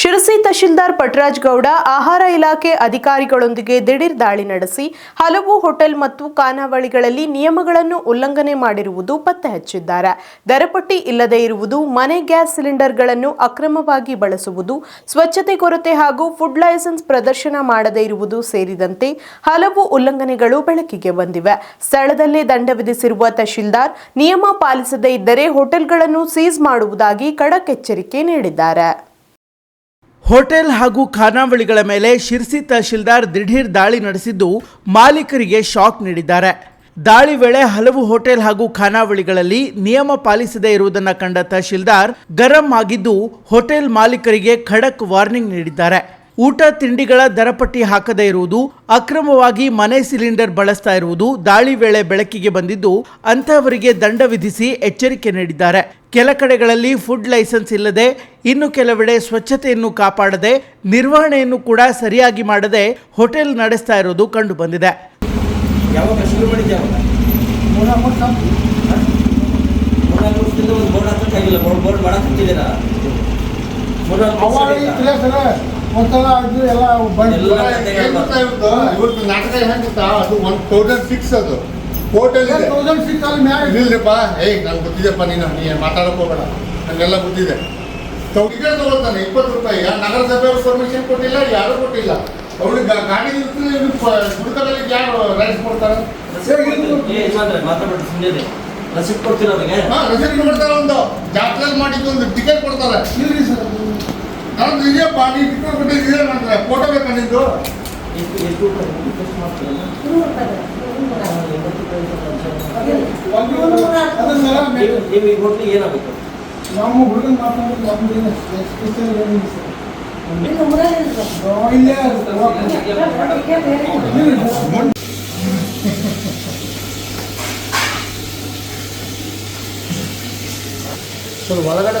ಶಿರಸಿ ತಹಶೀಲ್ದಾರ್ ಪಟ್ರಾಜ್ ಗೌಡ, ಆಹಾರ ಇಲಾಖೆ ಅಧಿಕಾರಿಗಳೊಂದಿಗೆ ದಿಢೀರ್ ದಾಳಿ ನಡೆಸಿ ಹಲವು ಹೋಟೆಲ್ ಮತ್ತು ಖಾನಾವಳಿಗಳಲ್ಲಿ ನಿಯಮಗಳನ್ನು ಉಲ್ಲಂಘನೆ ಮಾಡಿರುವುದು ಪತ್ತೆ ಹಚ್ಚಿದ್ದಾರೆ ದರಪಟ್ಟಿ ಇಲ್ಲದೆ ಇರುವುದು, ಮನೆ ಗ್ಯಾಸ್ ಸಿಲಿಂಡರ್ಗಳನ್ನು ಅಕ್ರಮವಾಗಿ ಬಳಸುವುದು, ಸ್ವಚ್ಛತೆ ಕೊರತೆ ಹಾಗೂ ಫುಡ್ ಲೈಸೆನ್ಸ್ ಪ್ರದರ್ಶನ ಮಾಡದೇ ಇರುವುದು ಸೇರಿದಂತೆ ಹಲವು ಉಲ್ಲಂಘನೆಗಳು ಬೆಳಕಿಗೆ ಬಂದಿವೆ. ಸ್ಥಳದಲ್ಲೇ ದಂಡ ವಿಧಿಸಿರುವ ತಹಶೀಲ್ದಾರ್ ನಿಯಮ ಪಾಲಿಸದೇ ಇದ್ದರೆ ಹೋಟೆಲ್ಗಳನ್ನು ಸೀಸ್ ಮಾಡುವುದಾಗಿ ಖಡಕ್ ಎಚ್ಚರಿಕೆ ನೀಡಿದ್ದಾರೆ. ಹೋಟೆಲ್ ಹಾಗೂ ಖಾನಾವಳಿಗಳ ಮೇಲೆ ಶಿರ್ಸಿ ತಹಶೀಲ್ದಾರ್ ದಿಢೀರ್ ದಾಳಿ ನಡೆಸಿದ್ದು ಮಾಲೀಕರಿಗೆ ಶಾಕ್ ನೀಡಿದ್ದಾರೆ. ದಾಳಿ ವೇಳೆ ಹಲವು ಹೋಟೆಲ್ ಹಾಗೂ ಖಾನಾವಳಿಗಳಲ್ಲಿ ನಿಯಮ ಪಾಲಿಸದೇ ಇರುವುದನ್ನು ಕಂಡ ತಹಶೀಲ್ದಾರ್ ಗರಂ ಆಗಿದ್ದು ಹೋಟೆಲ್ ಮಾಲೀಕರಿಗೆ ಖಡಕ್ ವಾರ್ನಿಂಗ್ ನೀಡಿದ್ದಾರೆ. ಊಟ ತಿಂಡಿಗಳ ದರಪಟ್ಟಿ ಹಾಕದೇ ಇರುವುದು ಅಕ್ರಮವಾಗಿ ಮನೆ ಸಿಲಿಂಡರ್ ಬಳಸ್ತಾ ಇರುವುದು ದಾಳಿ ವೇಳೆ ಬೆಳಕಿಗೆ ಬಂದಿದ್ದು ಅಂತಹವರಿಗೆ ದಂಡ ವಿಧಿಸಿ ಎಚ್ಚರಿಕೆ ನೀಡಿದ್ದಾರೆ. ಕೆಲ ಕಡೆಗಳಲ್ಲಿ ಫುಡ್ ಲೈಸೆನ್ಸ್ ಇಲ್ಲದೆ ಇನ್ನು ಕೆಲವೆಡೆ ಸ್ವಚ್ಛತೆಯನ್ನು ಕಾಪಾಡದೆ ನಿರ್ವಹಣೆಯನ್ನು ಕೂಡ ಸರಿಯಾಗಿ ಮಾಡದೆ ಹೋಟೆಲ್ ನಡೆಸ್ತಾ ಇರೋದು ಕಂಡು ಬಂದಿದೆ ಒಂದು ಒಂದ್ಸಲ ಅದು ಎಲ್ಲ ಬಂದ್ ಎಲ್ಲ ಏನ್ ಗೊತ್ತಾ ಇವತ್ತು ಇವತ್ತು ನಾಟಕ ಹೆಂಗ್ ಗೊತ್ತಾ? ಅದು ಒನ್ ತೌಸಂಡ್ ಸಿಕ್ಸ್ ಅದು. ಹೋಟೆಲ್ ಇದೆ. ತೌಸಂಡ್ ಸಿಕ್ಸ್ ಅಲ್ಲಿ ಮ್ಯಾಗ ಇಲ್ಲಿಲ್ಲಪ್ಪ ಏಯ್ ನಂಗೆ ಗೊತ್ತಿದೆಪ್ಪ ನೀನು. ನೀ ಮಾತಾಡಕ್ ಹೋಗಬೇಡ. ನನಗೆಲ್ಲ ಗೊತ್ತಿದೆ. ತೌಡಿಗೆ ತಗೊಳ್ತಾನೆ? ಇಪ್ಪತ್ತು ರೂಪಾಯಿ. ನಗರಸಭೆಯವರು ಪರ್ಮಿಷನ್ ಕೊಟ್ಟಿಲ್ಲ ಯಾರು ಕೊಟ್ಟಿಲ್ಲ? ಅವ್ರಿಗೆ ಗಾ- ಗಾಡಿ ಇರ್ತದೆ ಹುಡುಕದಲ್ಲಿ ಯಾರು ರೈಸ್ ಕೊಡ್ತಾರೆ? ಏ ಯಜಮಾನ್ರೆ ಮಾತಾಡ್ಬಿಟ್ಟು ಸುಮ್ಮನೆ ರಸೀಟ್ ಕೊಡ್ತೀರ ಅವ್ರಿಗೆ? ಹಾ ರಸೀದ್ ಕೊಡ್ತಾರೆ ಒಂದು. ಜಾತ್ರೆಯಲ್ಲಿ ಮಾಡಿದ್ದು ಒಂದು ಟಿಕೆಟ್ ಕೊಡ್ತಾರೆ. ಇಲ್ರಿ ಸರ್. ನಾನು ಇದೆಯಪ್ಪ ನೀವು ಟಿಕೆಟ್ ಕೊಟ್ಟಿದ್ದು ಇದೇ ಮಾಡ್ತಾರೆ ಫೋಟೋ ಬೇಕಾ ನಿಂದು? ನೀವು ನೀವು ಈ ಹೋಟ್ಲಿಗೆ ಏನಾಗಬೇಕು ನಾವು ಹುಡುಗನ ಮಾತಾಡೋದು ನಮ್ದು ಸ್ಪೆಷಲ್ ಏನಿಲ್ಲ ಸರ್. ಇಲ್ಲೇ ಸರ್ ಒಳಗಡೆ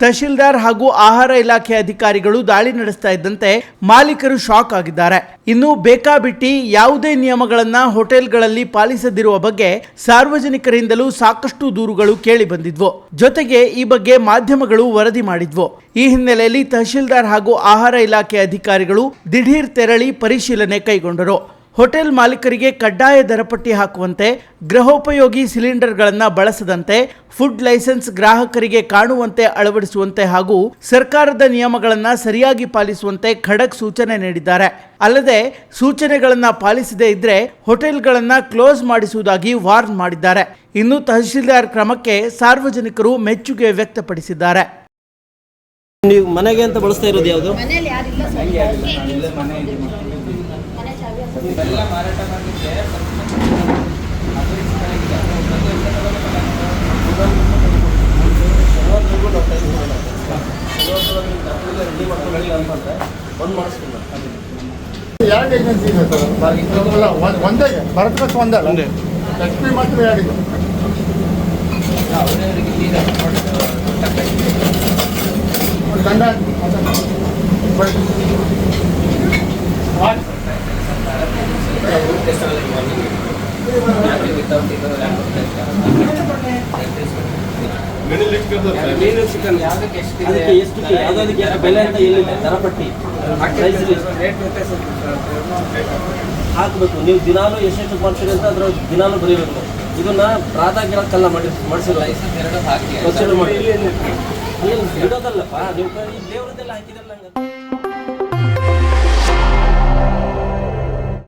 ತಹಶೀಲ್ದಾರ್ ಹಾಗೂ ಆಹಾರ ಇಲಾಖೆ ಅಧಿಕಾರಿಗಳು ದಾಳಿ ನಡೆಸ್ತಾ ಇದ್ದಂತೆ ಮಾಲೀಕರು ಶಾಕ್ ಆಗಿದ್ದಾರೆ. ಇನ್ನು ಬೇಕಾಬಿಟ್ಟಿ ಯಾವುದೇ ನಿಯಮಗಳನ್ನ ಹೋಟೆಲ್ಗಳಲ್ಲಿ ಪಾಲಿಸದಿರುವ ಬಗ್ಗೆ ಸಾರ್ವಜನಿಕರಿಂದಲೂ ಸಾಕಷ್ಟು ದೂರುಗಳು ಕೇಳಿ ಬಂದಿದ್ವು. ಜೊತೆಗೆ ಈ ಬಗ್ಗೆ ಮಾಧ್ಯಮಗಳು ವರದಿ ಮಾಡಿದ್ವು. ಈ ಹಿನ್ನೆಲೆಯಲ್ಲಿ ತಹಶೀಲ್ದಾರ್ ಹಾಗೂ ಆಹಾರ ಇಲಾಖೆ ಅಧಿಕಾರಿಗಳು ದಿಢೀರ್ ತೆರಳಿ ಪರಿಶೀಲನೆ ಕೈಗೊಂಡರು. ಹೋಟೆಲ್ ಮಾಲೀಕರಿಗೆ ಕಡ್ಡಾಯ ದರಪಟ್ಟಿ ಹಾಕುವಂತೆ ಗೃಹೋಪಯೋಗಿ ಸಿಲಿಂಡರ್ಗಳನ್ನು ಬಳಸದಂತೆ ಫುಡ್ ಲೈಸೆನ್ಸ್ ಗ್ರಾಹಕರಿಗೆ ಕಾಣುವಂತೆ ಅಳವಡಿಸುವಂತೆ ಹಾಗೂ ಸರ್ಕಾರದ ನಿಯಮಗಳನ್ನು ಸರಿಯಾಗಿ ಪಾಲಿಸುವಂತೆ ಖಡಕ್ ಸೂಚನೆ ನೀಡಿದ್ದಾರೆ. ಅಲ್ಲದೆ ಸೂಚನೆಗಳನ್ನು ಪಾಲಿಸದೇ ಇದ್ರೆ ಹೋಟೆಲ್ಗಳನ್ನು ಕ್ಲೋಸ್ ಮಾಡಿಸುವುದಾಗಿ ವಾರ್ನ್ ಮಾಡಿದ್ದಾರೆ. ಇನ್ನು ತಹಶೀಲ್ದಾರ್ ಕ್ರಮಕ್ಕೆ ಸಾರ್ವಜನಿಕರು ಮೆಚ್ಚುಗೆ ವ್ಯಕ್ತಪಡಿಸಿದ್ದಾರೆ. ನೀವು ಮನೆಗೆ ಅಂತ ಬಳಸ್ತಾ ಇರೋದು ಯಾವುದು? ಮನೇಲಿ ಮಾರಾಟ ಹಾಕ್ಬೇಕು. ಒಂದು ಮಾಡಿಸ್ತೀನಿ ಎರಡು ಏಜೆನ್ಸಿ ಇದೆ ಸರ್? ಅಲ್ಲ ಒಂದ್- ಒಂದೇ ಭರತ್ ಬಸ್ ಒಂದಲ್ಲ ಎಚ್ ಪಿ ಮಾತ್ರ ಎರಡಿದೆ ಒಂದು ದಂಡ ಹಾಕಿ, ಅದನ್ನ ಬರ್ರಿ. ಆಯ್ತು. ಅದಕ್ಕೆ ಎಷ್ಟು ಯಾವುದಕ್ಕೆ ಎಷ್ಟು ಬೆಲೆ ಅಂತ ಹೇಳಿಲ್ಲ ದರಪಟ್ಟಿ ಪ್ರೈಸ್ ಹಾಕಬೇಕು. ನೀವು ದಿನಾಲೂ ಎಷ್ಟೆಷ್ಟು ಮಾಡ್ತೀರಿ ಅಂತ ಅದ್ರ ದಿನಾಲು ಬರೀಬೇಕು. ಇದನ್ನ ಪ್ರಾಧಾನ್ಯಕ್ಕೆಲ್ಲ ಮಾಡಿ ಮಾಡಿಸಿಲ್ಲ. ಇಡೋದಲ್ಲಪ್ಪ ಹಾಕಿ. ಮಾಡಿ ಬಿಡೋದಲ್ಲಪ್ಪ ನೀವು ದೇವ್ರದ್ದೆಲ್ಲ